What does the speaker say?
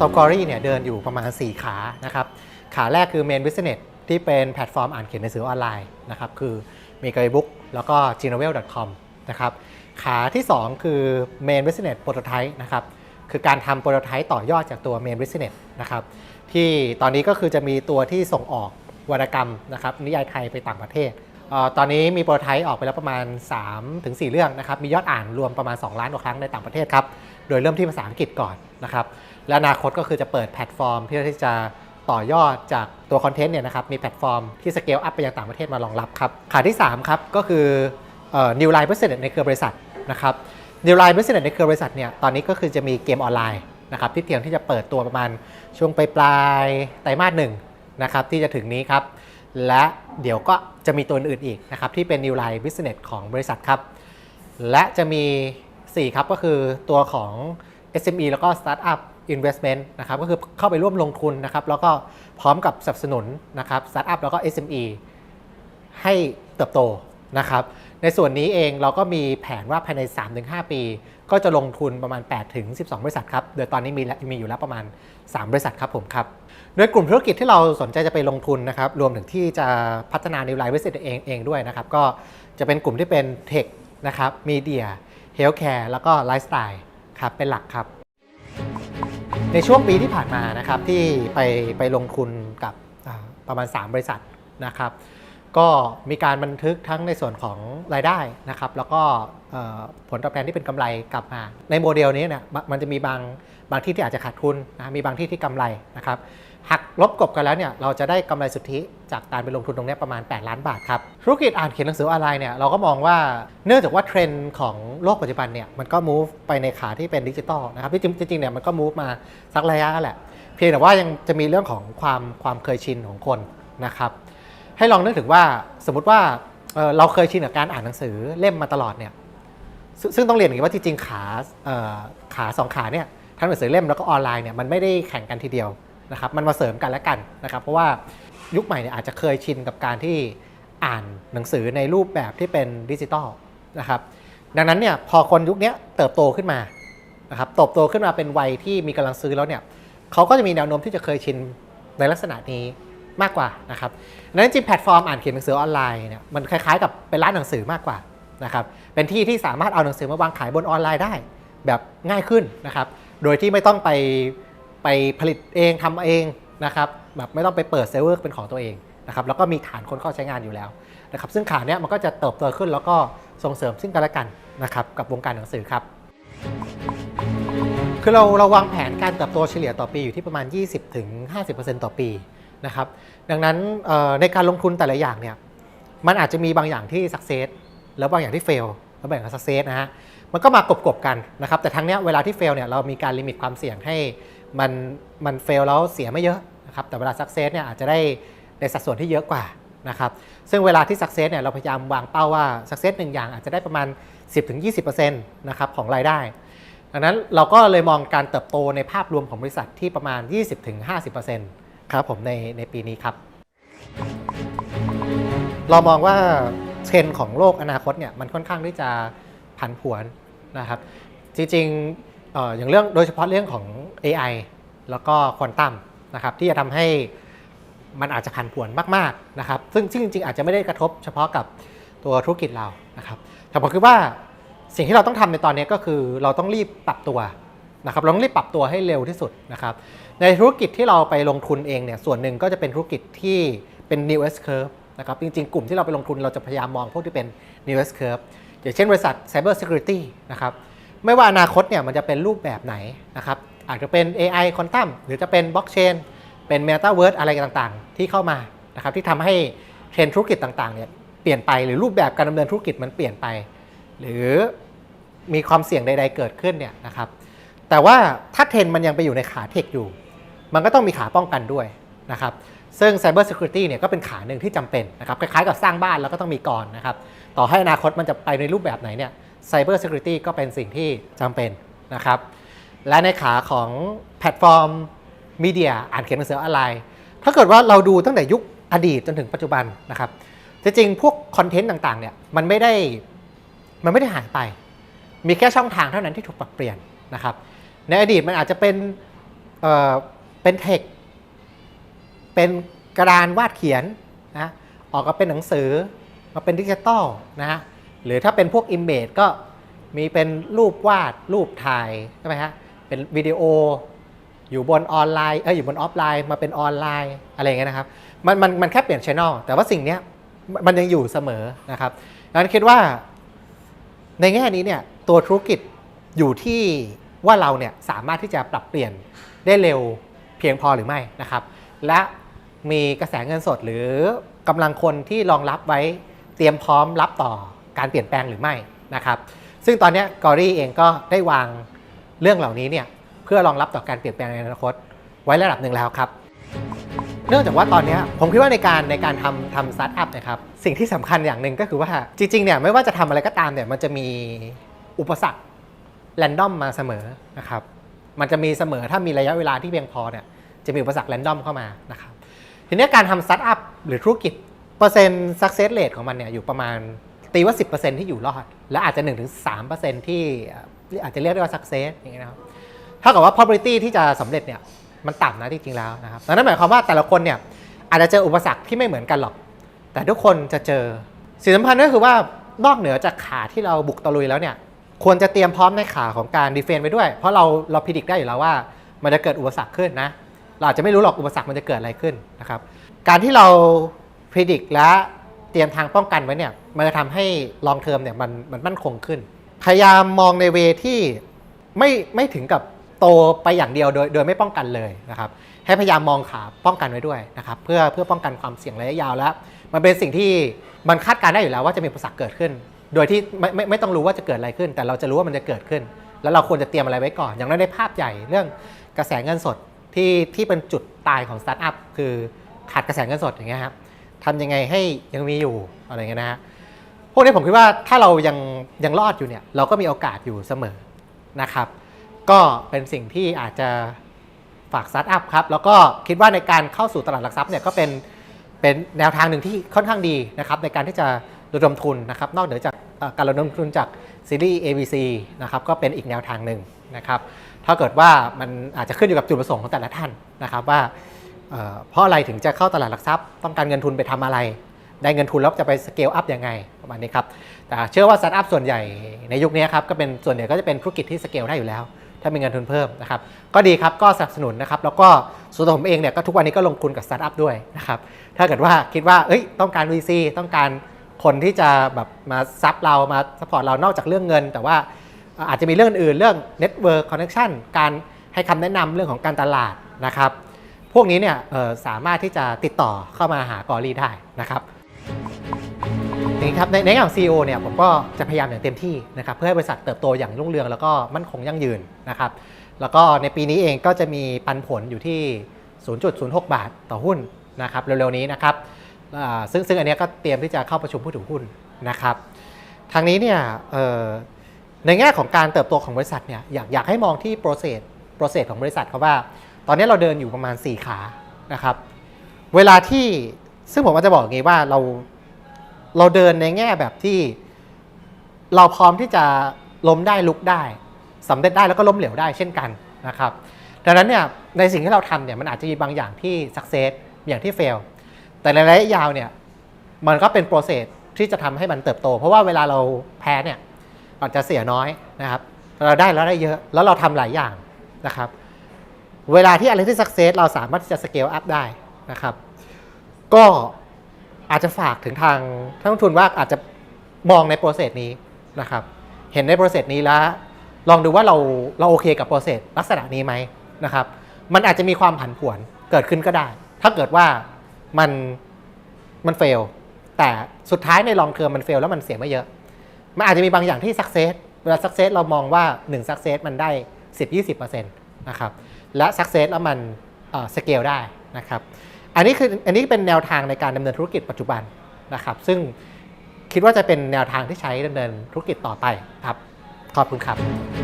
ตอกอรี่เนี่ยเดินอยู่ประมาณ 4 ขานะครับ ขาแรกคือ Main Business ที่เป็นแพลตฟอร์มอ่านเขียนหนังสือออนไลน์นะครับคือมี g a i b o o k แล้วก็ g n o v e l c o m นะครับขาที่ 2 คือ Main Business Prototype นะครับคือการทำโปรโตไทป์ต่อยอดจากตัว Main Business นะครับที่ตอนนี้ก็คือจะมีตัวที่ส่งออกวรรณกรรมนะครับนิยายไทยไปต่างประเทศ ตอนนี้มีโปรโตไทป์ออกไปแล้วประมาณ 3-4 เรื่องนะครับมียอดอ่านรวมประมาณ 2 ล้านกว่าครั้งในต่างประเทศครับโดยเริ่มที่ภาษาอังกฤษก่อนนะครับ และอนาคตก็คือจะเปิดแพลตฟอร์มเพื่อที่จะต่อยอดจากตัวคอนเทนต์เนี่ยนะครับมีแพลตฟอร์มที่สเกลอัพไปยังต่างประเทศมารองรับครับขาที่3ครับก็คือ New Line Business ในเครือบริษัทนะครับ New Line Business ในเครือบริษัทเนี่ยตอนนี้ก็คือจะมีเกมออนไลน์นะครับที่เตรียมที่จะเปิดตัวประมาณช่วงปลายปลายไตรมาสหนึ่งนะครับที่จะถึงนี้ครับ และเดี๋ยวก็จะมีตัวอื่นอีกนะครับที่เป็น New Line Business ของบริษัทครับ และจะมี 4 ครับก็คือตัวของ SME แล้วก็ Startup Investment นะครับก็คือเข้าไปร่วมลงทุนนะครับแล้วก็พร้อมกับสนับสนุนนะครับ Startup แล้วก็ SME ให้เติบโตนะครับในส่วนนี้เองเราก็มีแผนว่าภายใน 3-5 ปี ก็จะลงทุนประมาณ 8-12 บริษัทครับโดยตอนนี้มีมีอยู่แล้วประมาณ 3 บริษัทครับผมครับโดยกลุ่มธุรกิจที่เราสนใจจะไปลงทุนนะครับรวมถึงที่จะพัฒนา New Line Business เองเองด้วยนะครับก็จะเป็นกลุ่มที่เป็นเทคนะครับมีเดียเฮลท์แคร์แล้วก็ไลฟ์สไตล์ครับเป็นหลักครับ ในช่วงปีที่ผ่านมานะครับที่ไปไปลงทุนกับประมาณ 3 บริษัทนะครับ ก็มีการบันทึกทั้งในส่วนของรายได้นะครับ แล้วก็ผลตอบแทนที่เป็นกำไรกลับมา ในโมเดลนี้เนี่ยมันจะมีบางบางที่ที่อาจจะขาดทุนนะมีบางที่ที่กำไรนะครับ หักลบกบกันแล้วเนี่ยเราจะได้กำไรสุทธิจากการไปลงทุนตรงนี้ประมาณ 8 ล้านบาทครับ ธุรกิจอ่านเขียนหนังสือออนไลน์เนี่ยเราก็มองว่าเนื่องจากว่าเทรนด์ของโลกปัจจุบันเนี่ยมันก็ move ไปในขาที่เป็นดิจิตอลนะครับที่จริงๆเนี่ยมันก็ move มาสักระยะแหละ เพียงแต่ว่ายังจะมีเรื่องของความความเคยชินของคนนะครับให้ลองนึกถึงว่าสมมติว่าเเราเคยชินกับการอ่านหนังสือเล่มมาตลอดเนี่ยซ,ซึ่งต้องเรียนอย่างนี้ว่าจริงๆขาขาสองขาเนี่ยทั้งหนังสือเล่มแล้วก็ออนไลน์เนี่ยมันไม่ได้แข่งกันทีเดียว นะครับมันมาเสริมกันและกันนะครับเพราะว่ายุคใหม่เนี่ยอาจจะเคยชินกับการที่อ่านหนังสือในรูปแบบที่เป็นดิจิตอลนะครับดังนั้นเนี่ยพอคนยุคนี้เติบโตขึ้นมานะครับเติบโตขึ้นมาเป็นวัยที่มีกำลังซื้อแล้วเนี่ยเขาก็จะมีแนวโน้มที่จะเคยชินในลักษณะนี้มากกว่านะครับดังนั้นจริงแพลตฟอร์มอ่านเขียนหนังสือออนไลน์เนี่ยมันคล้ายๆกับเป็นร้านหนังสือมากกว่านะครับเป็นที่ที่สามารถเอาหนังสือมาวางขายบนออนไลน์ได้ แบบง่ายขึ้นนะครับโดยที่ไม่ต้องไป ไปผลิตเองทำเองนะครับแบบไม่ต้องไปเปิดเซิร์ฟเวอร์เป็นของตัวเองนะครับแล้วก็มีฐานคนเข้าใช้งานอยู่แล้วนะครับซึ่งขาเนี้ยมันก็จะเติบโตขึ้นแล้วก็ส่งเสริมซึ่งกันและกันนะครับกับวงการหนังสือครับ คือเราเราวางแผนการเติบโตเฉลี่ยต่อปีอยู่ที่ประมาณ 20-50%ต่อปีนะครับดังนั้นในการลงทุนแต่ละอย่างเนี่ยมันอาจจะมีบางอย่างที่ success แล้วบางอย่างที่ fail แล้วบางอย่างที่ success นะฮะมันก็มากบๆกันนะครับแต่ทั้งเนี้ยเวลาที่ fail เนี่ยเรามีการลิมิตความเสี่ยงให้ มันมัน fail แล้วเสียไม่เยอะนะครับแต่เวลา success เนี่ยอาจจะได้ในสัดส่วนที่เยอะกว่านะครับซึ่งเวลาที่ success เนี่ยเราพยายามวางเป้าว่า success หนึ่งอย่างอาจจะได้ประมาณ 10-20%นะครับของรายได้ ดังนั้นเราก็เลยมองการเติบโตในภาพรวมของบริษัทที่ประมาณ 20-50%ครับผมในในปีนี้ครับ เรามองว่าเทรนด์ของโลกอนาคตเนี่ยมันค่อนข้างที่จะผันผวนนะครับจริงๆ อย่างเรื่องโดยเฉพาะเรื่องของ AI แล้วก็ควอนตัมนะครับที่จะทำให้มันอาจจะผันผวนมากๆนะครับซึ่งซึ่งจริงๆ อาจจะไม่ได้กระทบเฉพาะกับตัวธุรกิจเรานะครับแต่ผมคิดว่าสิ่งที่เราต้องทำในตอนนี้ก็คือเราต้องรีบปรับตัวนะครับเราต้องรีบปรับตัวให้เร็วที่สุดนะครับในธุรกิจที่เราไปลงทุนเองเนี่ยส่วนหนึ่งก็จะเป็นธุรกิจที่เป็น new S curve นะครับจริงๆ กลุ่มที่เราไปลงทุนเราจะพยายามมองพวกที่เป็น new S curve อย่างเช่นบริษัท cyber security นะครับ ไม่ว่าอนาคตเนี่ยมันจะเป็นรูปแบบไหนนะครับอาจจะเป็น AI quantum หรือจะเป็น blockchain เป็น metaverse อะไรต่างๆ ที่เข้ามานะครับที่ทำให้เทรนธุรกิจต่างๆเนี่ยเปลี่ยนไปหรือรูปแบบการดำเนินธุรกิจมันเปลี่ยนไป หรือมีความเสี่ยงใด ๆ เกิดขึ้นเนี่ยนะครับแต่ว่าถ้าเทรนมันยังไปอยู่ในขาเทคอยู่ มันก็ต้องมีขาป้องกันด้วยนะครับซึ่ง Cyber Security เนี่ยก็เป็นขาหนึ่งที่จำเป็นนะครับคล้ายๆกับสร้างบ้านแล้วก็ต้องมีกรนะครับต่อให้อนาคตมันจะไปในรูปแบบไหนเนี่ย Cyber Security ก็เป็นสิ่งที่จำเป็นนะครับ และในขาของแพลตฟอร์มมีเดียอ่านเขียนหนังสือออนไลน์ถ้าเกิดว่าเราดูตั้งแต่ยุคอดีตจนถึงปัจจุบันนะครับจริงๆ พวกคอนเทนต์ต่างๆเนี่ยมันไม่ได้มันไม่ได้หายไป มีแค่ช่องทางเท่านั้นที่ถูกปรับเปลี่ยนนะครับ ในอดีตมันอาจจะเป็นเอ่อเป็นเทคเป็นกระดานวาดเขียนนะออกมาเป็นหนังสือมาเป็นดิจิตอลนะฮะ หรือถ้าเป็นพวก Image ก็มีเป็นรูปวาดรูปถ่ายใช่ไหมฮะเป็นวิดีโออยู่บนออนไลน์เอออยู่บนออฟไลน์มาเป็นออนไลน์อะไรเงี้ยนะครับมันมันมันแค่เปลี่ยนช่องแต่ว่าสิ่งเนี้ยมันมันยังอยู่เสมอนะครับดังนั้นคิดว่าในแง่นี้เนี่ยตัวธุรกิจอยู่ที่ว่าเราเนี่ยสามารถที่จะปรับเปลี่ยนได้เร็วเพียงพอหรือไม่นะครับ และมีกระแสเงินสดหรือกำลังคนที่รองรับไว้เตรียมพร้อมรับต่อ การเปลี่ยนแปลงหรือไม่นะครับ ซึ่งตอนนี้กอรี่เองก็ได้วางเรื่องเหล่านี้เนี่ยเพื่อรองรับต่อการเปลี่ยนแปลงในอนาคตไว้ระดับหนึ่งแล้วครับ เนื่องจากว่าตอนนี้ผมคิดว่าในการในการทำทำสตาร์ทอัพนะครับสิ่งที่สำคัญอย่างหนึ่งก็คือว่าจริงๆเนี่ยไม่ว่าจะทำอะไรก็ตามเนี่ยมันจะมีอุปสรรคแรนดอมมาเสมอนะครับมันจะมีเสมอถ้ามีระยะเวลาที่เพียงพอเนี่ยจะมีอุปสรรคแรนดอมเข้ามานะครับทีนี้การทำสตาร์ทอัพหรือธุรกิจ เปอร์เซ็นต์ success rate ของมันเนี่ยอยู่ประมาณ ตีว่า 10%ที่อยู่รอด และอาจจะ 1-3%ที่อาจจะเรียกได้ว่า success อย่างเงี้ยนะครับเท่ากับว่า probability ที่จะสำเร็จเนี่ยมันต่ำนะที่จริงแล้วนะครับนั้นหมายความว่าแต่ละคนเนี่ยอาจจะเจออุปสรรคที่ไม่เหมือนกันหรอก แต่ทุกคนจะเจอสิ่งสำคัญก็คือว่านอกเหนือจากขาที่เราบุกตะลุยแล้วเนี่ยควรจะเตรียมพร้อมในขาของการดีเฟนไว้ด้วย เพราะเราเราพิจิตรได้อยู่แล้วว่า มันจะเกิดอุปสรรคขึ้นนะ เราอาจจะไม่รู้หรอกอุปสรรคมันจะเกิดอะไรขึ้นนะครับ การที่เราพิจิตรและ เตรียมทางป้องกันไว้เนี่ยมันจะทำให้ลองเทอมเนี่ยมันมันมั่นคงขึ้น พยายามมองในเวที่ไม่ไม่ถึงกับโตไปอย่างเดียวโดยโดยไม่ป้องกันเลยนะครับให้พยายามมองขาป้องกันไว้ด้วยนะครับเพื่อเพื่อป้องกันความเสี่ยงระยะยาวแล้ว มันเป็นสิ่งที่มันคาดการณ์ได้อยู่แล้วว่าจะมีอุปสรรคเกิดขึ้น โดยที่ไม่ไม่ไม่ต้องรู้ว่าจะเกิดอะไรขึ้น แต่เราจะรู้ว่ามันจะเกิดขึ้น แล้วเราควรจะเตรียมอะไรไว้ก่อน อย่างน้อยในภาพใหญ่เรื่องกระแสเงินสดที่ที่เป็นจุดตายของสตาร์ทอัพคือขาดกระแสเงินสดอย่างเงี้ยครับ ทำยังไงให้ยังมีอยู่อะไรเงี้ยนะฮะพวกนี้ผมคิดว่าถ้าเรายังยังรอดอยู่เนี่ยเราก็มีโอกาสอยู่เสมอนะครับ ก็เป็นสิ่งที่อาจจะฝากสตาร์ทอัพครับ แล้วก็คิดว่าในการเข้าสู่ตลาดหลักทรัพย์เนี่ยก็เป็นเป็นแนวทางหนึ่งที่ค่อนข้างดีนะครับ ในการที่จะระดมทุนนะครับ นอกเหนือจากการระดมทุนจากซีรีส์ ABC นะครับก็เป็นอีกแนวทางหนึ่งนะครับถ้าเกิดว่ามันอาจจะขึ้นอยู่กับจุดประสงค์ของแต่ละท่านนะครับว่า เพราะอะไรถึงจะเข้าตลาดหลักทรัพย์ ต้องการเงินทุนไปทำอะไร ได้เงินทุนแล้วจะไปสเกลอัพยังไงประมาณนี้ครับแต่เชื่อว่าสตาร์ทอัพส่วนใหญ่ในยุคนี้ครับก็เป็นส่วนใหญ่ก็จะเป็นธุรกิจที่สเกลได้อยู่แล้ว ถ้ามีเงินทุนเพิ่มนะครับก็ดีครับก็สนับสนุนนะครับแล้วก็ส่วนตัวผมเองเนี่ยก็ทุกวันนี้ก็ลงทุนกับสตาร์ทอัพด้วยนะครับถ้าเกิดว่าคิดว่าเอ้ยต้องการ VC ต้องการคนที่จะแบบมาซับเรามาสปอร์ตเรานอกจากเรื่องเงิน แต่ว่าอาจจะมีเรื่องอื่นเรื่อง Network Connection การให้คำแนะนำเรื่องของการตลาดนะครับ พวกนี้เนี่ยสามารถที่จะติดต่อเข้ามาหากอรี่ได้นะครับนี่ครับในในแง่ของ CEO เนี่ยผมก็จะพยายามอย่างเต็มที่นะครับเพื่อให้บริษัทเติบโตอย่างรุ่งเรืองแล้วก็มั่นคงยั่งยืนนะครับแล้วก็ในปีนี้เองก็จะมีปันผลอยู่ที่ 0.06 บาทต่อหุ้นนะครับเร็วๆนี้นะครับซึ่งซึ่งอันนี้ก็เตรียมที่จะเข้าประชุมผู้ถือหุ้นนะครับทางนี้เนี่ยในแง่ของการเติบโตของบริษัทเนี่ยอยากอยากให้มองที่ process process ของบริษัทเขาว่า ตอนนี้เราเดินอยู่ประมาณ 4 ขานะครับ เวลาที่ซึ่งผมก็จะบอกอย่างนี้ว่าเราเราเดินในแง่แบบที่ เราพร้อมที่จะล้มได้ลุกได้สำเร็จได้แล้วก็ล้มเหลวได้เช่นกันนะครับดังนั้นเนี่ยในสิ่งที่เราทำเนี่ยมันอาจจะมีบางอย่างที่ success อย่างที่ fail แต่ในระยะยาวเนี่ยมันก็เป็น process ที่จะทำให้มันเติบโต เพราะว่าเวลาเราแพ้เนี่ยอาจจะเสียน้อยนะครับ เราได้แล้วได้เยอะแล้วเราทำหลายอย่างนะครับ เวลาที่อะไรที่ success เราสามารถที่จะ scale up ได้นะครับ ก็อาจจะฝากถึงทางท่านลงทุนว่าอาจจะมองในโปรเซสนี้นะครับ เห็นในโปรเซสนี้แล้ว ลองดูว่าเราเราโอเคกับโปรเซสลักษณะนี้ไหมนะครับ มันอาจจะมีความผันผวนเกิดขึ้นก็ได้ ถ้าเกิดว่ามันมันเฟลแต่สุดท้ายในลองเทอมมันเฟลแล้วมันเสียไม่เยอะ มันอาจจะมีบางอย่างที่สักเซสเวลาสักเซสเรามองว่า1สักเซสมันได้ 10-20%นะครับ และสักเซสแล้วมันสเกลได้นะครับอันนี้คืออันนี้เป็นแนวทางในการดำเนินธุรกิจปัจจุบันนะครับ ซึ่งคิดว่าจะเป็นแนวทางที่ใช้ดำเนินธุรกิจต่อไปครับ ขอบคุณครับ